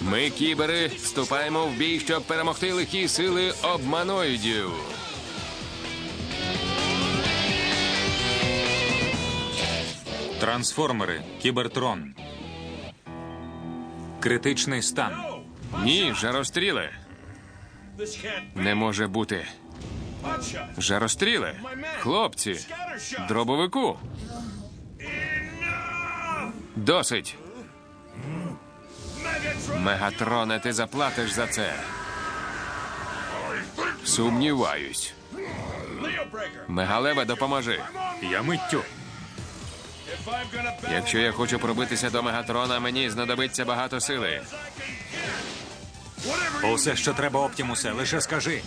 Ми, кібери, вступаємо в бій, щоб перемогти лихі сили обманоїдів. Трансформери, Кібертрон. Критичний стан. Ні, жаростріле. Не може бути. Жаростріле. Хлопці. Дробовику. Досить. Мегатроне, ти заплатиш за це. Сумніваюсь. Мегалеве, допоможи. Я миттю. Якщо я хочу пробитися до Мегатрона, мені знадобиться багато сили. Усе, що треба Оптімусе, лише скажи.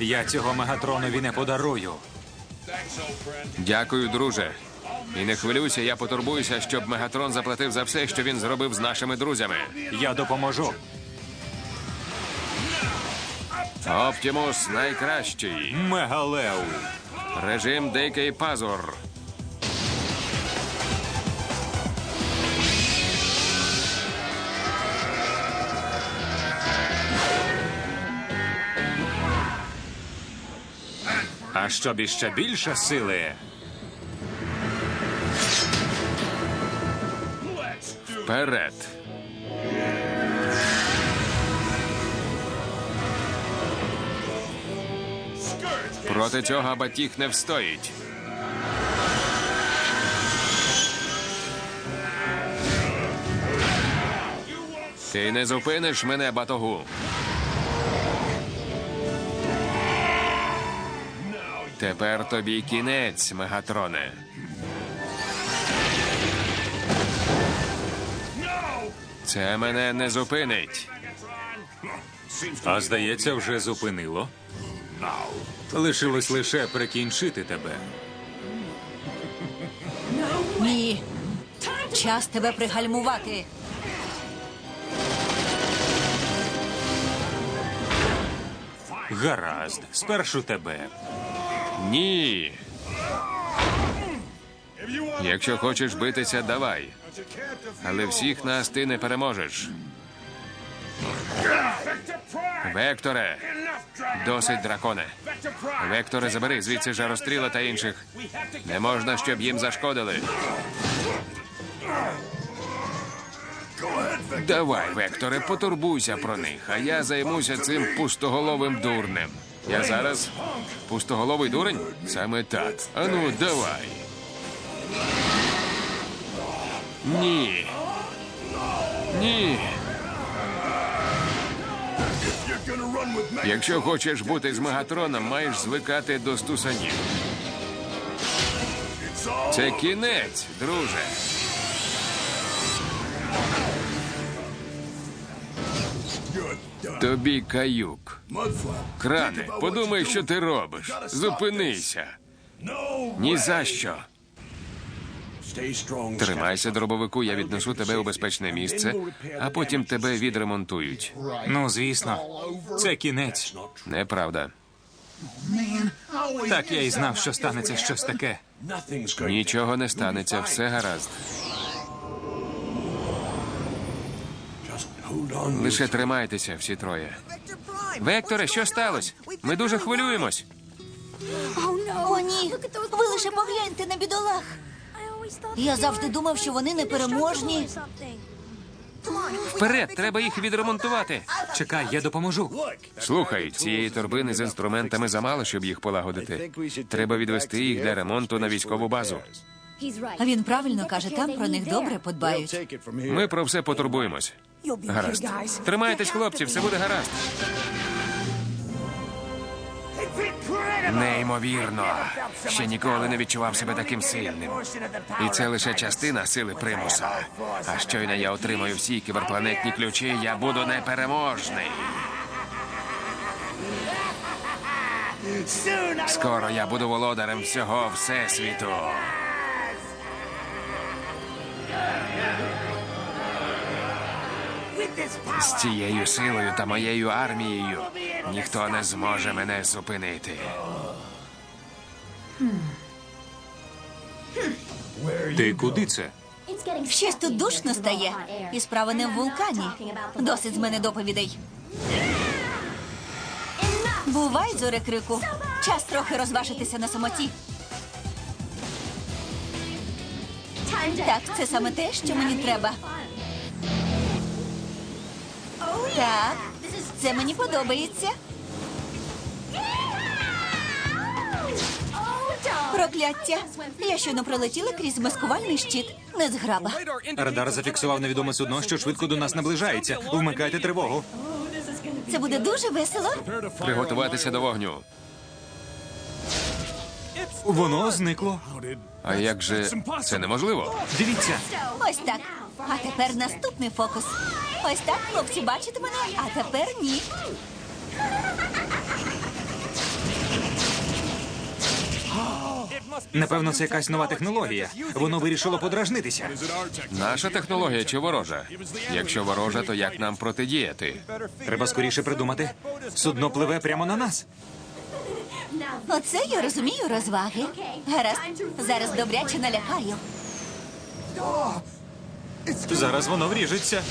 Я цього мегатронові не подарую. Дякую, друже. І не хвилюйся, я потурбуюся, щоб Мегатрон заплатив за все, що він зробив з нашими друзями. Я допоможу. Оптімус найкращий. Мегалеу. Режим Дикий Пазур. А щоб іще більше сили. Вперед. Проти цього батіг не встоїть. Ти не зупиниш мене, батогу. Тепер тобі кінець, Мегатроне. Це мене не зупинить. А здається, вже зупинило. Лишилось лише прикінчити тебе. Ні. Час тебе пригальмувати. Гаразд, спершу тебе. Ні. Якщо хочеш битися, давай. Але всіх нас ти не переможеш. Векторе, досить драконе. Векторе, забери звідси жаростріла та інших. Не можна, щоб їм зашкодили. Давай, Векторе, потурбуйся про них, а я займуся цим пустоголовим дурнем. Я зараз пустоголовий дурень? Саме так. Ану, давай. Ні. Ні. Якщо хочеш бути з Мегатроном, маєш звикати до стусанів. Це кінець, друже. Тобі каюк. Кране, подумай, що ти робиш. Зупинися. Ні за що. Тримайся, дробовику, я віднесу тебе у безпечне місце, а потім тебе відремонтують. Ну, звісно, це кінець. Неправда. Так я й знав, що станеться щось таке. Нічого не станеться, все гаразд. Лише тримайтеся всі троє. Векторе, що сталося? Ми дуже хвилюємось. О, ні. Ви лише погляньте на бідолах. Я завжди думав, що вони непереможні. Вперед, треба їх відремонтувати. Чекай, я допоможу. Слухай, цієї торбини з інструментами замало, щоб їх полагодити. Треба відвести їх для ремонту на військову базу. А він правильно каже, там про них добре подбають. Ми про все потурбуємось. Гаразд. Тримайтесь, хлопці, все буде гаразд. Неймовірно. Ще ніколи не відчував себе таким сильним. І це лише частина сили примуса. А щойно я отримаю всі кіберпланетні ключі, я буду непереможний. Скоро я буду володарем всього всесвіту. З цією силою та моєю армією ніхто не зможе мене зупинити. Ти куди це? Щось тут душно стає. І справа не в вулкані. Досить з мене доповідей. Бувай, зоре крику. Час трохи розважитися на самоті. Так, це саме те, що мені треба. Так, це мені подобається. Прокляття. Я щойно пролетіла крізь маскувальний щит. Не зграба. Радар зафіксував невідоме судно, що швидко до нас наближається. Вмикайте тривогу. Це буде дуже весело. Приготуватися до вогню. Воно зникло. А як же це неможливо? Дивіться, Ось так. А тепер наступний фокус. Ось так, хлопці, бачите мене, а тепер ні. Напевно, це якась нова технологія. Воно вирішило подражнитися. Наша технологія чи ворожа? Якщо ворожа, то як нам протидіяти? Треба скоріше придумати. Судно пливе прямо на нас. Оце я розумію розваги. Гаразд, зараз добряче налякаю. Зараз воно вріжеться.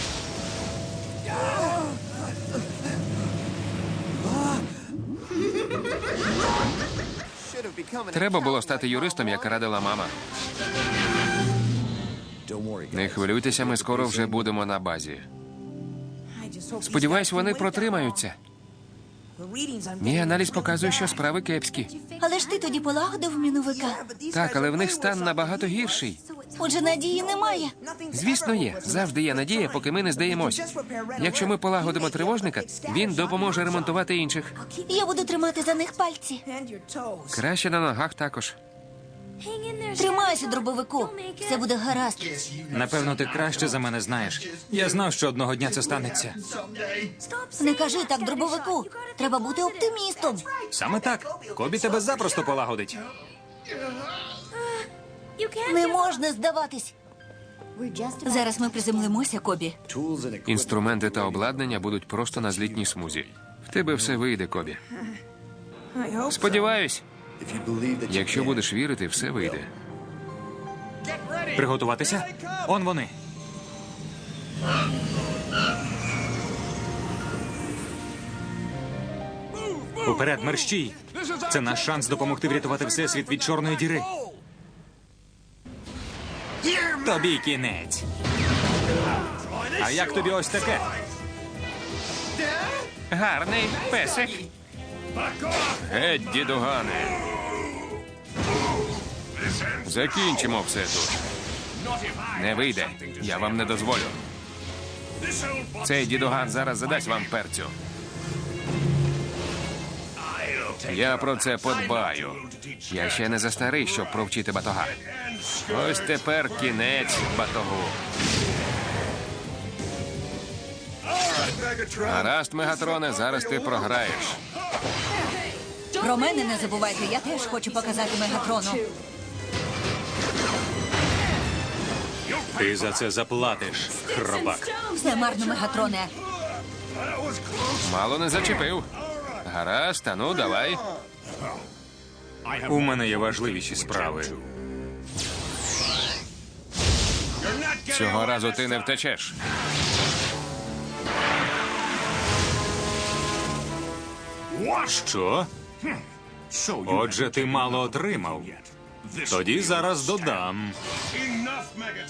Треба було стати юристом, як радила мама. Не хвилюйтеся, ми скоро вже будемо на базі. Сподіваюсь, вони протримаються. Мій аналіз показує, що справи кепські. Але ж ти тоді полагодив міновика. Так, але в них стан набагато гірший. Отже, надії немає. Звісно, є. Завжди є надія, поки ми не здаємось. Якщо ми полагодимо тривожника, він допоможе ремонтувати інших. Я буду тримати за них пальці. Краще на ногах також. Тримайся, дробовику. Все буде гаразд. Напевно, ти краще за мене знаєш. Я знав, що одного дня це станеться. Не кажи так, дробовику. Треба бути оптимістом. Саме так. Кобі тебе запросто полагодить. Не можна здаватись. Зараз ми приземлимося, Кобі. Інструменти та обладнання будуть просто на злітній смузі. В тебе все вийде, Кобі. Сподіваюсь, якщо будеш вірити, все вийде. Приготуватися? Он вони. Уперед, мерщій! Це наш шанс допомогти врятувати всесвіт від чорної діри. Тобі кінець. А як тобі ось таке? Гарний песик. Геть, дідугане. Закінчимо все тут. Не вийде. Я вам не дозволю. Цей дідуган зараз задасть вам перцю. Я про це подбаю. Я ще не за старий, щоб провчити батога. Ось тепер кінець батогу. Гаразд, Мегатроне, зараз ти програєш. Про мене не забувайте, я теж хочу показати Мегатрону. Ти за це заплатиш, хробак. Все марно, Мегатроне. Мало не зачепив. Гаразд, а ну давай. У мене є важливіші справи. Цього разу ти не втечеш. Що? Отже, ти мало отримав. Тоді зараз додам.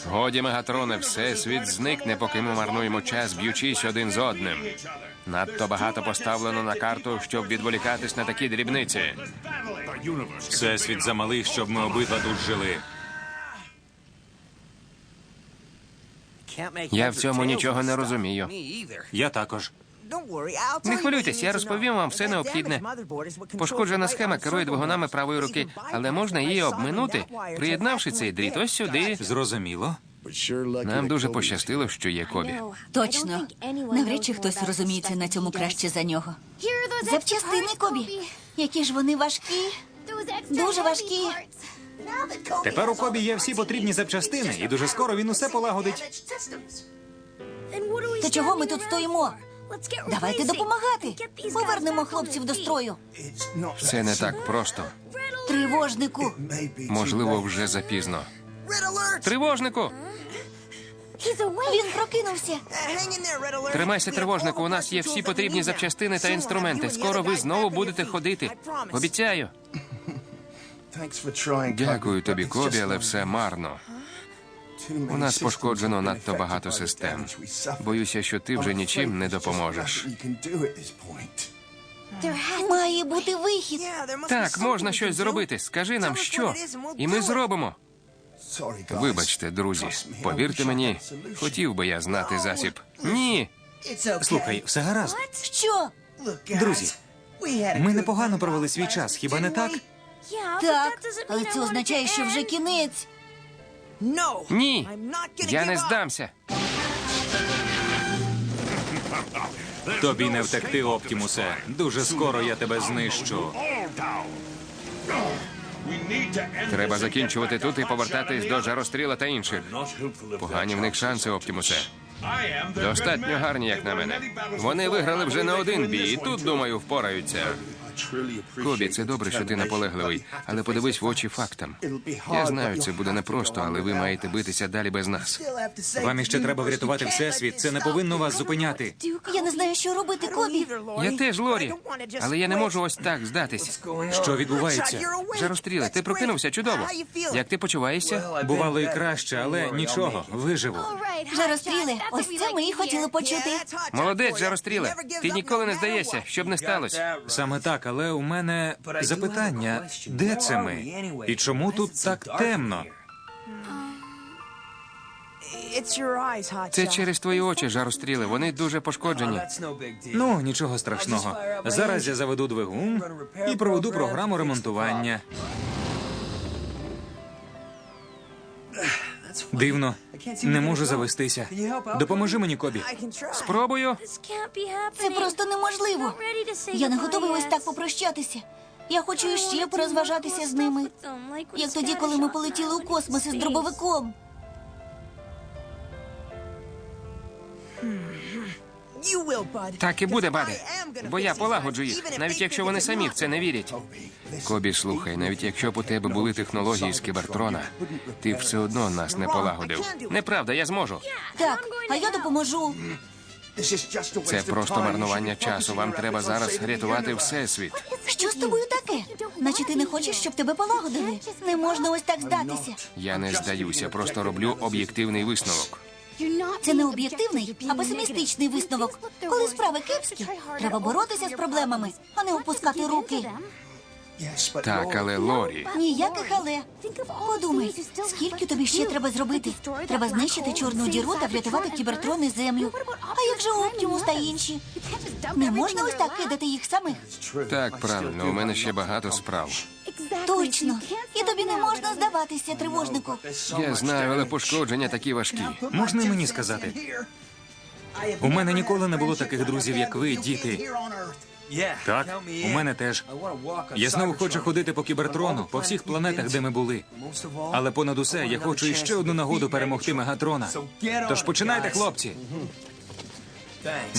Годі, Мегатроне, всесвіт зникне, поки ми марнуємо час, б'ючись один з одним. Надто багато поставлено на карту, щоб відволікатись на такі дрібниці. Всесвіт замалий, щоб ми обидва тут жили. Я в цьому нічого не розумію. Я також. Не хвилюйтесь, я розповім вам все необхідне. Пошкоджена схема керує двигунами правої руки, але можна її обминути, приєднавши цей дріт ось сюди. Зрозуміло. Нам дуже пощастило, що є Кобі. Точно. Навряд чи хтось розуміється на цьому краще за нього. Запчастини Кобі. Які ж вони важкі. Дуже важкі. Тепер у Кобі є всі потрібні запчастини, і дуже скоро він усе полагодить. То чого ми тут стоїмо? Давайте допомагати. Повернемо хлопців до строю. Це не так просто. Тривожнику. Можливо, вже запізно. Тривожнику! Він прокинувся. Тримайся, тривожнику. У нас є всі потрібні запчастини та інструменти. Скоро ви знову будете ходити. Обіцяю. Дякую тобі, Кобі, але все марно. У нас пошкоджено надто багато систем. Боюся, що ти вже нічим не допоможеш. Має бути вихід. Так, можна щось зробити. Скажи нам, що, і ми зробимо. Вибачте, друзі, повірте мені, хотів би я знати засіб. Ні, Слухай, все гаразд. Що? Друзі, ми непогано провели свій час, хіба не так? Так, але це означає, що вже кінець. Ні, я не здамся. Тобі не втекти, Оптімусе. Дуже скоро я тебе знищу. Треба закінчувати тут і повертатись до жаростріла та інших. Погані в них шанси, Оптімусе. Достатньо гарні, як на мене. Вони виграли вже не один бій, і тут, думаю, впораються. Кобі, це добре, що ти наполегливий, але подивись в очі фактам. Я знаю, це буде непросто, але ви маєте битися далі без нас. Вам іще треба врятувати всесвіт. Це не повинно вас зупиняти. Я не знаю, що робити, Кобі. Я теж Лорі, але я не можу ось так здатись. Що відбувається? Жаростріле, ти прокинувся чудово. Як ти почуваєшся? Бувало і краще, але нічого, виживу. Жаростріле, ось це ми і хотіли почути. Молодець, жаростріле. Ти ніколи не здаєшся, що б не сталося. Саме так, але у мене запитання: де це ми? І чому тут так темно? Це через твої очі, жаростріли. Вони дуже пошкоджені. Ну, нічого страшного. Зараз я заведу двигун і проведу програму ремонтування. Дивно, не можу завестися. Допоможи мені, Кобі. Спробую. Це просто неможливо. Я не готовий ось так попрощатися. Я хочу іще порозважатися з ними. Як тоді, коли ми полетіли у космос із дробовиком. Так і буде, баде. Бо я полагоджу їх, навіть якщо вони самі в це не вірять. Кобі, слухай, навіть якщо б у тебе були технології з кібертрона, ти б все одно нас не полагодив. Неправда, я зможу. Так, а я допоможу. Це просто марнування часу. Вам треба зараз рятувати всесвіт. Що з тобою таке? Наче ти не хочеш, щоб тебе полагодили? Не можна ось так здатися. Я не здаюся, просто роблю об'єктивний висновок. Це не об'єктивний, а песимістичний висновок. Коли справи кепські, треба боротися з проблемами, а не опускати руки. Так, але Лорі, Ніяких але. Подумай, скільки тобі ще треба зробити? Треба знищити чорну діру та врятувати кібертрон і землю. А як же Оптімус та інші? Не можна ось так кидати їх самих. так правильно, у мене ще багато справ. Точно. І тобі не можна здаватися, тривожнику. Я знаю, але пошкодження такі важкі. Можна й мені сказати? У мене ніколи не було таких друзів, як ви, діти. Так, у мене теж. Я знову хочу ходити по кібертрону, по всіх планетах, де ми були. Але понад усе я хочу іще одну нагоду перемогти Мегатрона. Тож починайте, хлопці.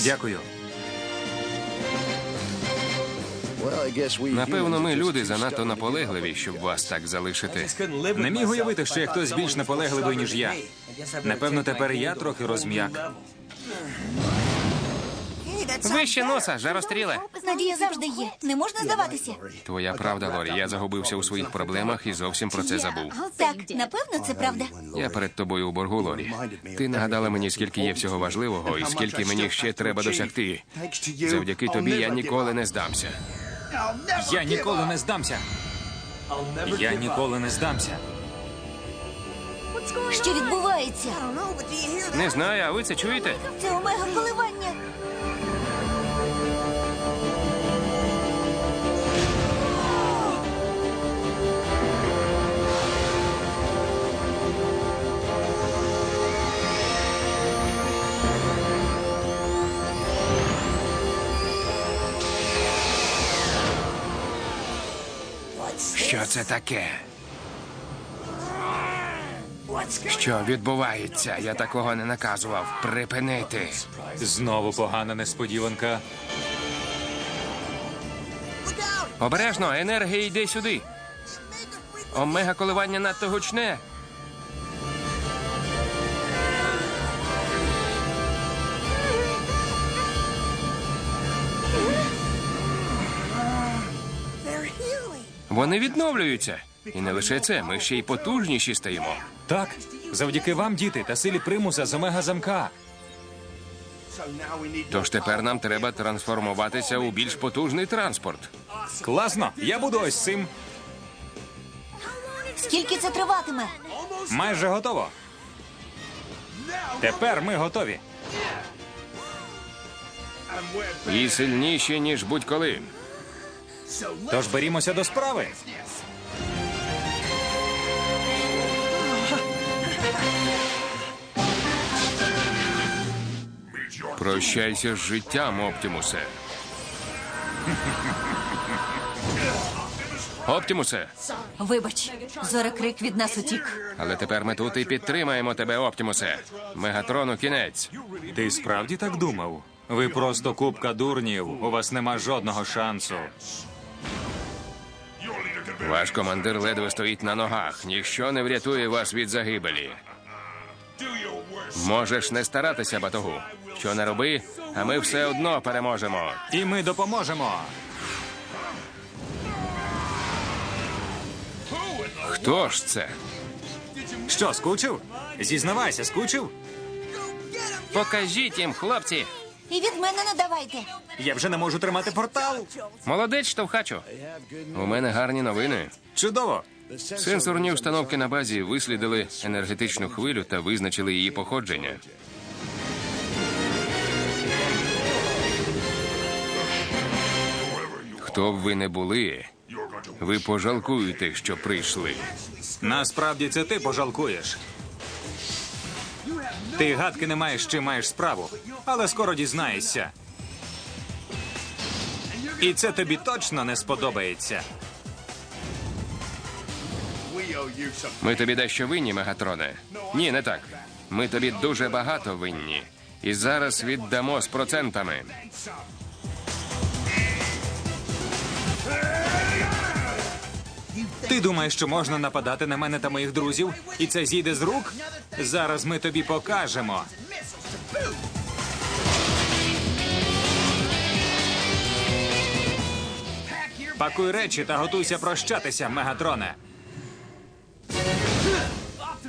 Дякую. Напевно, ми люди занадто наполегливі, щоб вас так залишити. Не міг уявити, що є хтось більш наполегливий, ніж я. Напевно, тепер я трохи розм'як. Вище носа, жаростріле. Надія завжди є. Не можна здаватися. Твоя правда, Лорі. Я загубився у своїх проблемах і зовсім про це забув. Так, напевно, це правда. Я перед тобою у боргу, Лорі. Ти нагадала мені, скільки є всього важливого і скільки мені ще треба досягти. Завдяки тобі я ніколи не здамся. Я ніколи не здамся. Я ніколи не здамся. Що відбувається? Не знаю, а ви це чуєте? Це омега коливання. Це таке? Що відбувається? Я такого не наказував. Припинити. Знову погана несподіванка. Обережно, енергія йде сюди. Омега коливання надто гучне. Вони відновлюються. І не лише це, ми ще й потужніші стаємо. Так, завдяки вам, діти, та силі примуса з омега замка. Тож тепер нам треба трансформуватися у більш потужний транспорт. Класно, я буду ось цим. Скільки це триватиме? Майже готово. Тепер ми готові. І сильніші, ніж будь-коли. Тож берімося до справи. Прощайся з життям, Оптімусе. Оптімусе, Вибач, зорекрик від нас утік. але тепер ми тут і підтримаємо тебе, Оптімусе. Мегатрону кінець. Ти справді так думав? Ви просто купка дурнів. У вас нема жодного шансу. Ваш командир ледве стоїть на ногах. Ніщо не врятує вас від загибелі. Можеш не старатися, батогу. Що не роби, а ми все одно переможемо. І ми допоможемо. Хто ж це? Що, скучив? Зізнавайся, скучив? Покажіть їм, хлопці. І від мене не давайте. Я вже не можу тримати портал. Молодець, штовхачу. У мене гарні новини. Чудово. Сенсорні установки на базі вислідили енергетичну хвилю та визначили її походження. Хто б ви не були, ви пожалкуєте, що прийшли. Насправді це ти пожалкуєш. Ти гадки не маєш, з чим маєш справу, але скоро дізнаєшся. І це тобі точно не сподобається. Ми тобі дещо винні, Мегатроне. Ні, не так. Ми тобі дуже багато винні. І зараз віддамо з процентами. Ти думаєш, що можна нападати на мене та моїх друзів, і це зійде з рук? Зараз ми тобі покажемо. Пакуй речі та готуйся прощатися, Мегатроне.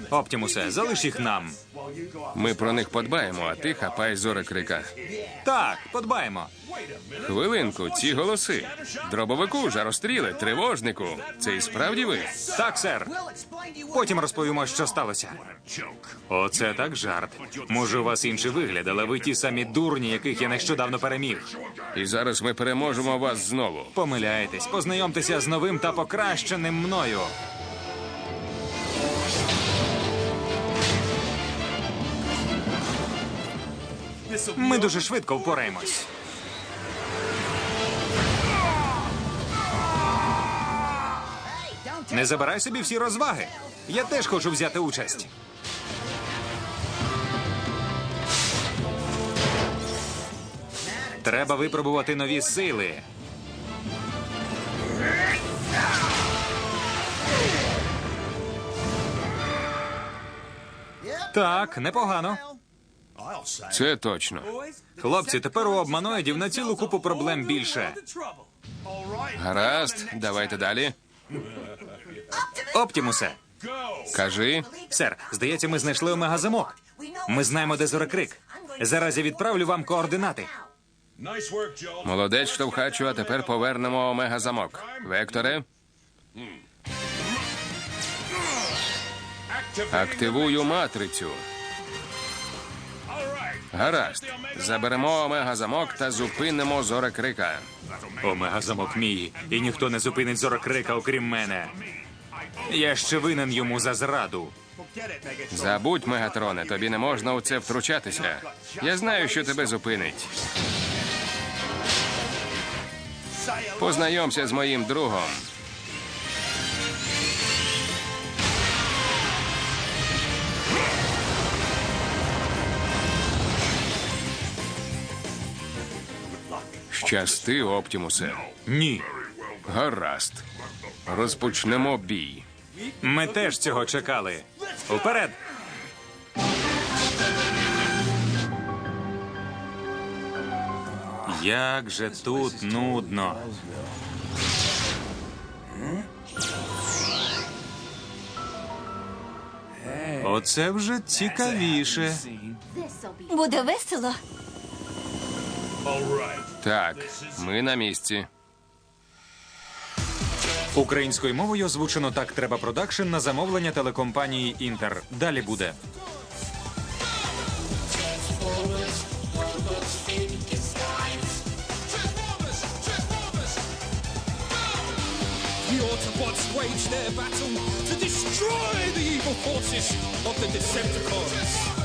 Оптімусе, залиш їх нам. Ми про них подбаємо, а ти хапай зорекрика. Так, подбаємо. Хвилинку, ці голоси. Дробовику, жаростріле, тривожнику. Це і справді ви? Так, сер. Потім розповімо, що сталося. Оце так жарт. Може, у вас інший вигляд, але ви ті самі дурні, яких я нещодавно переміг. І зараз ми переможемо вас знову. Помиляєтесь, познайомтеся з новим та покращеним мною. Ми дуже швидко впораємось. Не забирай собі всі розваги. Я теж хочу взяти участь. Треба випробувати нові сили. Так, непогано. Це точно. Хлопці, тепер у обманоїдів на цілу купу проблем більше. Гаразд, давайте далі. Оптімусе, Кажи, сер, здається, ми знайшли омегазамок. Ми знаємо, де зорекрик. Зараз я відправлю вам координати. молодець штовхачу, а тепер повернемо омега замок. Векторе, Активую матрицю. Гаразд. Заберемо омега-замок та зупинимо зорекрика. Омега замок мій, і ніхто не зупинить зорокрика, окрім мене. Я ще винен йому за зраду. Забудь, Мегатроне, тобі не можна у це втручатися. Я знаю, що тебе зупинить. Познайомся з моїм другом. Щасти, Оптімусе. Ні. Гаразд. Розпочнемо бій. Ми теж цього чекали. Уперед! Як же тут нудно. Оце вже цікавіше. Буде весело. Так, ми на місці. Українською мовою озвучено так треба продакшн на замовлення телекомпанії Інтер. Далі буде. Wage their battle to destroy the evil forces of the Decepticons.